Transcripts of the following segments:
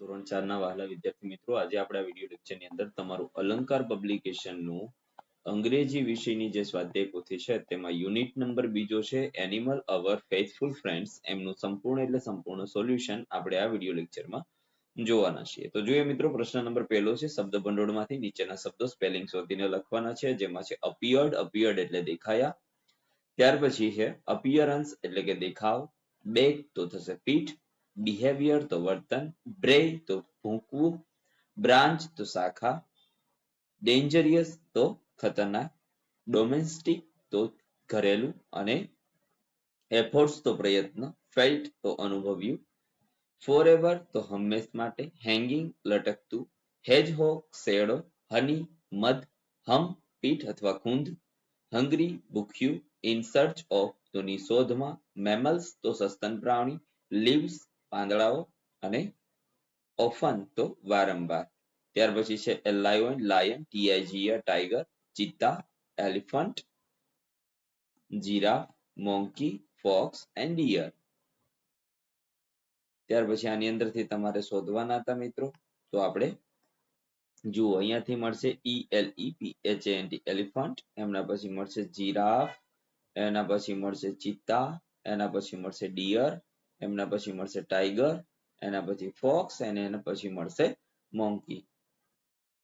ધોરણ ચારના વહાલા વિદ્યાર્થી મિત્રો આજે આપણે આ વિડીયો લેક્ચરની અંદર તમારું અલંકાર પબ્લિકેશનનું અંગ્રેજી વિષયની જે સ્વાધ્યાય પોથી છે તેમાં યુનિટ નંબર બીજો છે એનિમલ અવર ફેથફુલ ફ્રેન્ડ્સ એમનું સંપૂર્ણ એટલે સંપૂર્ણ સોલ્યુશન આપણે આ વિડીયો લેક્ચરમાં જોવાના છીએ તો જોઈએ મિત્રો પ્રશ્ન નંબર પહેલો છે શબ્દ ભંડોળમાંથી નીચેના શબ્દો સ્પેલિંગ શોધીને લખવાના છે જેમાં છે અપિયર્ડ અપિયર્ડ એટલે દેખાયા ત્યાર પછી છે અપિયરન્સ એટલે કે દેખાવ બેક તો થશે પીઠ બિહેવિયર તો વર્તન બ્રેઇ તો ભૂંકવું બ્રાન્ચ તો શાખા ડેન્જરિયસ તો ખતરનાક ડોમેસ્ટિક તો ઘરેલું અને એફોર્ટ્સ તો પ્રયત્ન ફેલ્ટ તો અનુભવ્યું ફોરએવર તો હંમેશ માટે હેંગિંગ લટકતું હેજ હેજહોક શેડો હની મધ હમ પીઠ અથવા ખૂંદ હંગરી ભૂખ્યું ઇન સર્ચ ઓફ તો શોધમાં મેમલ્સ તો સસ્તન પ્રાણી લીવ્સ પાંદડાઓ અને ઓફન તો વારંવાર ત્યાર પછી છે a lion lion T I G R tiger cheetah elephant giraffe monkey fox and deer ત્યાર પછી આની અંદરથી તમારે શોધવાના હતા મિત્રો તો આપણે જુઓ અહીંયાથી મળશે E L E P H N T elephant એમના પછી મળશે જીરાફ એના પછી મળશે ચિત્તા એના પછી મળશે ડિયર એમના પછી મળશે ટાઈગર એના પછી ફોક્સ અને એના પછી મળશે મોંકી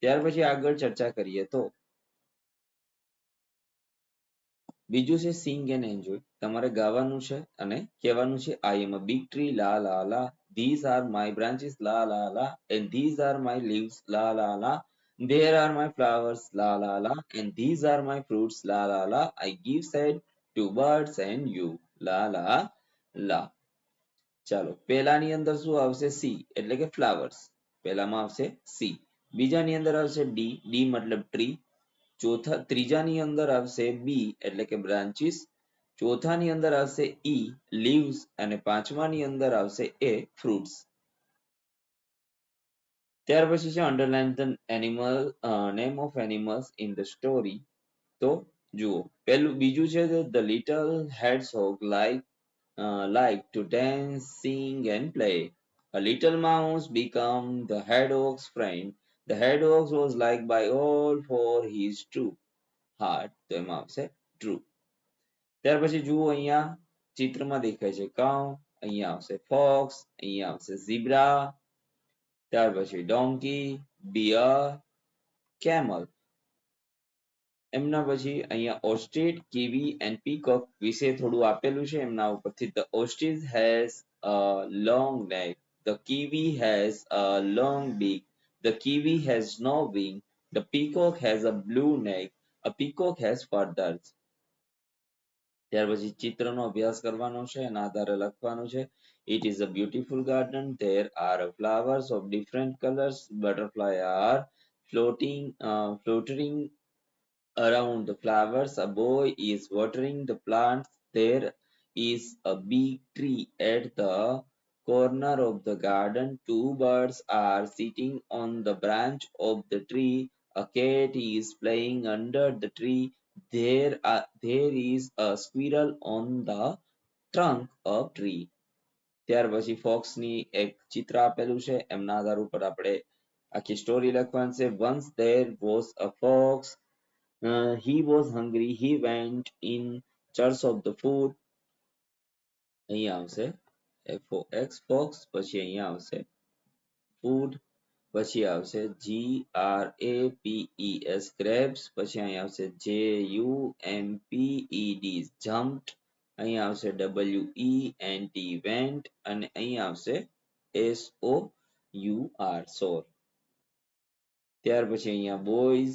ત્યાર પછી આગળ ચર્ચા કરીએ તો બીજું છે સિંગ એન્ડ એન્જોય તમારે ગાવાનું છે અને કહેવાનું છે આઈ એમ અ બિગ ટ્રી લા લા લા ધીઝ આર માય બ્રાન્ચીસ લા લા લા and these are my leaves લા લા લા there are my flowers la la la and these are my fruits la la la i give shade to birds and you la la la ચાલો પહેલાની અંદર શું આવશે સી એટલે કે ફ્લાવર્સ પહેલામાં આવશે સી બીજાની અંદર આવશે ડી ડી મતલબ ટ્રી ચોથા ત્રીજાની અંદર આવશે બી એટલે કે બ્રાન્ચીસ ચોથાની અંદર આવશે ઈ e, લીવ્સ અને પાંચમાની અંદર આવશે એ ફ્રૂટ્સ ત્યાર પછી છે underline the animal name of animals in the story તો જુઓ પહેલું બીજું છે the little heads hawk like uh, like to dance, sing, and play. A little mouse became the hedgehog's friend. The hedgehog was liked by all for his true heart. તો એમાં આવશે true. ત્યાર પછી જુઓ અહીંયા ચિત્રમાં દેખાય છે કાઉ અહીંયા આવશે ફોક્સ અહીંયા આવશે ઝીબ્રા ત્યાર પછી ડોંકી બિયર કેમલ એમના પછી અહીંયા ઓસ્ટેટ કીવી એન્ડ પીકોક વિશે થોડું આપેલું છે એમના ઉપરથી the ostrich has a long neck the kiwi has a long beak the kiwi has no wing the peacock has a blue neck a peacock has ફર્ધર્સ ત્યાર પછી ચિત્રનો અભ્યાસ કરવાનો છે એના આધારે લખવાનું છે it is a beautiful garden there are flowers of different colours butterfly are floating fluttering around the flowers a boy is watering the plants there is a big tree at the corner of the garden two birds are sitting on the branch of the tree a cat is playing under the tree there are, there is a squirrel on the trunk of tree ત્યાર પછી ફોક્સની એક ચિત્ર આપેલું છે એમના આધાર ઉપર આપણે આખી સ્ટોરી લખવાની છે once there was a fox uh, he was hungry he went in search of the food અહીંયા આવશે f o x fox પછી અહીંયા આવશે food પછી આવશે g r a p e s crabs પછી અહીંયા આવશે j u m p e d jumped અહીંયા આવશે w e n t went અને અહીંયા આવશે s o u r soar ત્યાર પછી અહીંયા boys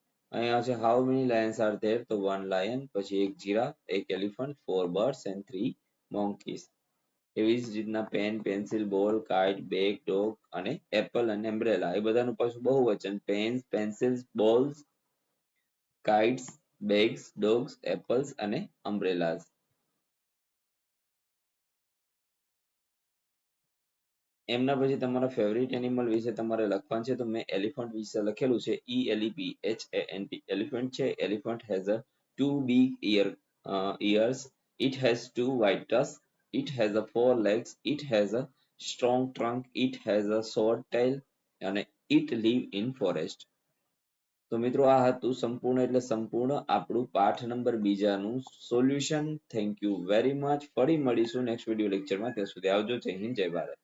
અહીંયા છે how many lions are there તો વન લાયન પછી એક જીરા એક elephant four birds and three monkeys એવી જ રીતના pen pencil ball kite bag dog અને એપલ અને એમ્બ્રેલા એ બધાનું પાછું બહુ વચન pen pencils balls kites bags dogs apples અને અમ્બ્રેલાસ એમના પછી તમારા ફેવરિટ એનિમલ વિશે તમારે લખવાનું છે તો મેં એલિફન્ટ વિશે લખેલું છે E L H A N T elephant છે elephant has a to be ear ears it has two white tusks it has a four legs it has a strong trunk it has a short tail અને it live in forest તો મિત્રો આ હતું સંપૂર્ણ એટલે સંપૂર્ણ આપણું પાઠ નંબર બીજાનું solution thank you very much ફરી મળીશું નેક્સ્ટ વિડીયો લેક્ચરમાં ત્યાં સુધી આવજો જય હિન્દ જય ભારત